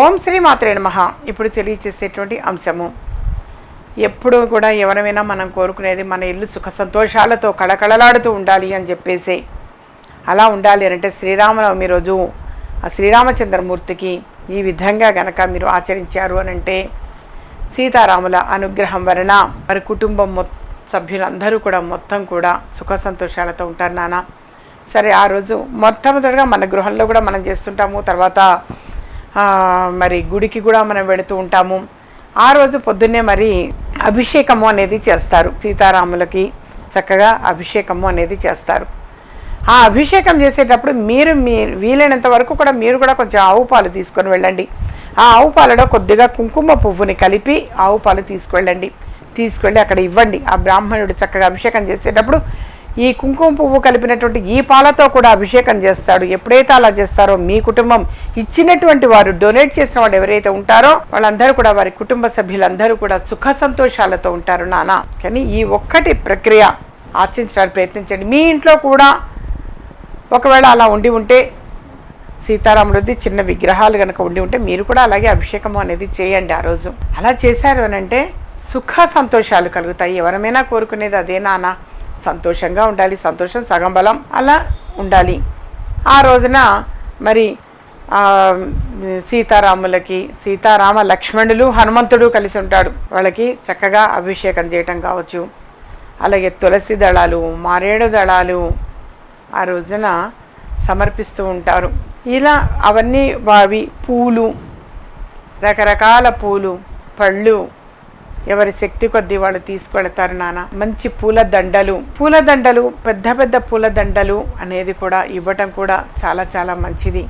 ఓం శ్రీ మాత్రే నమః. ఇప్పుడు తెలియచేసేటువంటి అంశము. ఎప్పుడు కూడా ఎవరైనా మనం కోరుకునేది మన ఇల్లు సుఖ సంతోషాలతో కళకళలాడుతూ ఉండాలి అని చెప్పేసి. అలా ఉండాలి అని అంటే శ్రీరామనవమి రోజు ఆ శ్రీరామచంద్రమూర్తికి ఈ విధంగా గనక మీరు ఆచరించారు అని అంటే సీతారాముల అనుగ్రహం వలన వారి కుటుంబం మొ సభ్యులందరూ కూడా మొత్తం కూడా సుఖ సంతోషాలతో ఉంటారు నాన్న. సరే ఆ రోజు మొట్టమొదటిగా మన గృహంలో కూడా మనం చేస్తుంటాము. తర్వాత మరి గుడికి కూడా మనం వెళుతూ ఉంటాము. ఆ రోజు పొద్దున్నే మరి అభిషేకము అనేది చేస్తారు. సీతారాములకి చక్కగా అభిషేకము అనేది చేస్తారు. ఆ అభిషేకం చేసేటప్పుడు మీరు మీ వీలైనంత వరకు కూడా మీరు కూడా కొంచెం ఆవు పాలు తీసుకొని వెళ్ళండి. ఆ ఆవు పాలలో కొద్దిగా కుంకుమ పువ్వుని కలిపి ఆవు పాలు తీసుకువెళ్ళండి. తీసుకెళ్ళి అక్కడ ఇవ్వండి. ఆ బ్రాహ్మణుడు చక్కగా అభిషేకం చేసేటప్పుడు ఈ కుంకుమ పువ్వు కలిపినటువంటి ఈ పాలతో కూడా అభిషేకం చేస్తాడు. ఎప్పుడైతే అలా చేస్తారో మీ కుటుంబం ఇచ్చినటువంటి వారు డొనేట్ చేసిన వాళ్ళు ఎవరైతే ఉంటారో వాళ్ళందరూ కూడా వారి కుటుంబ సభ్యులందరూ కూడా సుఖ సంతోషాలతో ఉంటారు నానా. కానీ ఈ ఒక్కటి ప్రక్రియ ఆచరించడానికి ప్రయత్నించండి. మీ ఇంట్లో కూడా ఒకవేళ అలా ఉండి ఉంటే సీతారాములది చిన్న విగ్రహాలు కనుక ఉండి ఉంటే మీరు కూడా అలాగే అభిషేకం అనేది చేయండి ఆ రోజు. అలా చేశారు అని అంటే సుఖ సంతోషాలు కలుగుతాయి. ఎవరమైనా కోరుకునేది అదే నానా. సంతోషంగా ఉండాలి సంతోషం సగం బలం అలా ఉండాలి. ఆ రోజున మరి సీతారాములకి సీతారామ లక్ష్మణులు హనుమంతుడు కలిసి ఉంటాడు. వాళ్ళకి చక్కగా అభిషేకం చేయటం కావచ్చు. అలాగే తులసి దళాలు మారేడు దళాలు ఆ రోజున సమర్పిస్తూ ఉంటారు. ఇలా అవన్నీ వావి పూలు రకరకాల పూలు పళ్ళు ఎవరి శక్తి కొద్దీ వాళ్ళు తీసుకెళ్తారు నాన్న. మంచి పూల దండలు పూల దండలు పెద్ద పెద్ద పూల దండలు అనేది కూడా ఇవ్వటం కూడా చాలా చాలా మంచిది.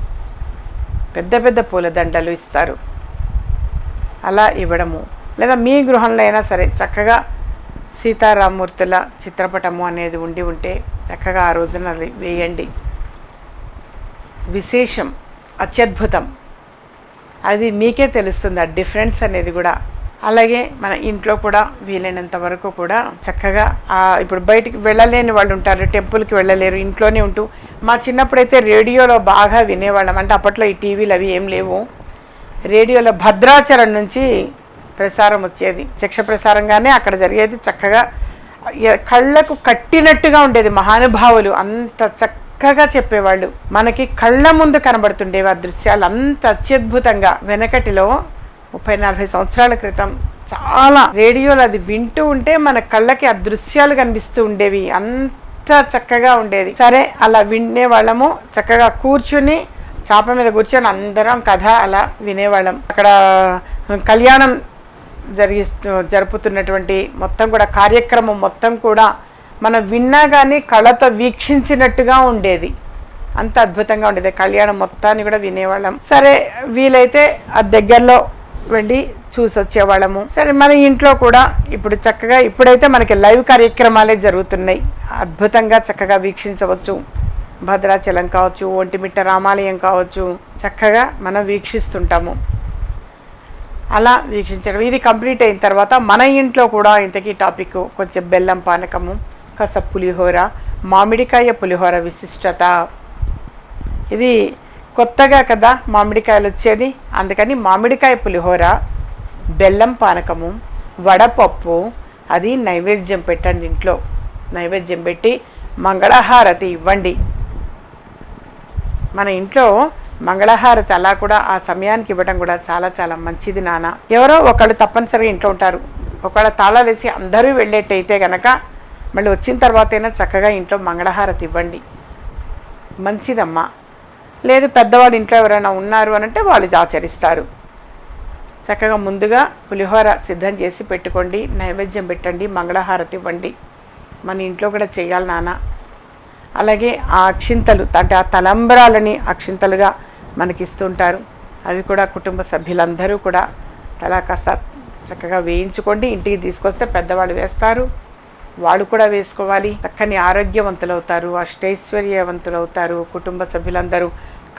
పెద్ద పెద్ద పూల దండలు ఇస్తారు. అలా ఇవ్వడము. లేదా మీ గృహంలో అయినా సరే చక్కగా సీతారామూర్తుల చిత్రపటము అనేది ఉండి ఉంటే చక్కగా ఆ రోజున వేయండి. విశేషం అత్యద్భుతం. అది మీకే తెలుస్తుంది. ఆ డిఫరెన్స్ అనేది కూడా అలాగే మన ఇంట్లో కూడా వీలైనంత వరకు కూడా చక్కగా ఆ ఇప్పుడు బయటికి వెళ్ళలేని వాళ్ళు ఉంటారు టెంపుల్కి వెళ్ళలేరు ఇంట్లోనే ఉంటూ మా చిన్నప్పుడైతే రేడియోలో బాగా వినేవాళ్ళం. అంటే అప్పట్లో ఈ టీవీలు అవి ఏం లేవు. రేడియోలో భద్రాచలం నుంచి ప్రసారం వచ్చేది. చక్ష ప్రసారంగానే అక్కడ జరిగేది చక్కగా. కళ్ళకు కట్టినట్టుగా ఉండేది మహానుభావులు. అంత చక్కగా చెప్పేవాళ్ళు. మనకి కళ్ళ ముందు కనబడుతుండేవి ఆ దృశ్యాలు అంత అత్యద్భుతంగా. వెనకటిలో ముప్పై నలభై సంవత్సరాల క్రితం చాలా రేడియోలో అది వింటూ ఉంటే మన కళ్ళకి ఆ దృశ్యాలు కనిపిస్తూ ఉండేవి. అంత చక్కగా ఉండేది. సరే అలా వినే వాళ్ళము చక్కగా కూర్చుని చాప మీద కూర్చొని అందరం కథ అలా వినేవాళ్ళం. అక్కడ కళ్యాణం జరిగి జరుపుతున్నటువంటి మొత్తం కూడా కార్యక్రమం మొత్తం కూడా మనం విన్నా కానీ కళ్ళతో వీక్షించినట్టుగా ఉండేది. అంత అద్భుతంగా ఉండేది. కళ్యాణం మొత్తాన్ని కూడా వినేవాళ్ళం. సరే వీలైతే ఆ దగ్గరలో వెళ్ళి చూసి వచ్చేవాళ్ళము. సరే మన ఇంట్లో కూడా ఇప్పుడు చక్కగా ఇప్పుడైతే మనకి లైవ్ కార్యక్రమాలే జరుగుతున్నాయి. అద్భుతంగా చక్కగా వీక్షించవచ్చు. భద్రాచలం కావచ్చు ఒంటిమిట్ట రామాలయం కావచ్చు చక్కగా మనం వీక్షిస్తుంటాము. అలా వీక్షించడం. ఇది కంప్లీట్ అయిన తర్వాత మన ఇంట్లో కూడా ఇంతకీ టాపిక్ కొంచెం బెల్లం పానకము కాస్త పులిహోర మామిడికాయ పులిహోర విశిష్టత. ఇది కొత్తగా కదా మామిడికాయలు వచ్చేది? అందుకని మామిడికాయ పులిహోర బెల్లం పానకము వడపప్పు అది నైవేద్యం పెట్టండి ఇంట్లో. నైవేద్యం పెట్టి మంగళహారతి ఇవ్వండి. మన ఇంట్లో మంగళహారతి అలా కూడా ఆ సమయానికి ఇవ్వడం కూడా చాలా చాలా మంచిది నాన్న. ఎవరో ఒకళ్ళు తప్పనిసరిగా ఇంట్లో ఉంటారు. ఒకవేళ తాళాలు వేసి అందరూ వెళ్ళేట్టయితే గనక మళ్ళీ వచ్చిన తర్వాతైనా చక్కగా ఇంట్లో మంగళహారతి ఇవ్వండి. మంచిదమ్మా. లేదు పెద్దవాళ్ళు ఇంట్లో ఎవరైనా ఉన్నారు అని అంటే వాళ్ళు ఆచరిస్తారు. చక్కగా ముందుగా పులిహోర సిద్ధం చేసి పెట్టుకోండి నైవేద్యం పెట్టండి మంగళహారతి ఇవ్వండి. మన ఇంట్లో కూడా చేయాలి నాన్న. అలాగే ఆ అక్షింతలు అంటే ఆ తలంబరాలని అక్షింతలుగా మనకి ఇస్తుంటారు. అవి కూడా కుటుంబ సభ్యులందరూ కూడా తలా కాస్త చక్కగా వేయించుకోండి. ఇంటికి తీసుకొస్తే పెద్దవాళ్ళు వేస్తారు. వాళ్ళు కూడా వేసుకోవాలి. చక్కని ఆరోగ్యవంతులు అవుతారు అవుతారు కుటుంబ సభ్యులందరూ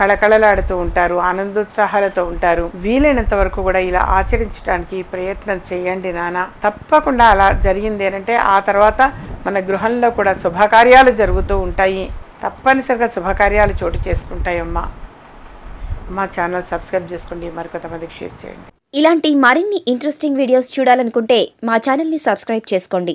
కళకళలాడుతూ ఉంటారు ఆనందోత్సాహాలతో ఉంటారు. వీలైనంత వరకు కూడా ఇలా ఆచరించడానికి ప్రయత్నం చేయండి నాన్న తప్పకుండా అలా జరిగింది ఏంటంటే ఆ తర్వాత మన గృహంలో కూడా శుభకార్యాలు జరుగుతూ ఉంటాయి. తప్పనిసరిగా శుభకార్యాలు చోటు చేసుకుంటాయమ్మా. మా ఛానల్ సబ్స్క్రైబ్ చేసుకోండి మరికొంతమందికి షేర్ చేయండి. ఇలాంటి మరిన్ని ఇంట్రెస్టింగ్ వీడియోస్ చూడాలనుకుంటే మా ఛానల్ని సబ్స్క్రైబ్ చేసుకోండి.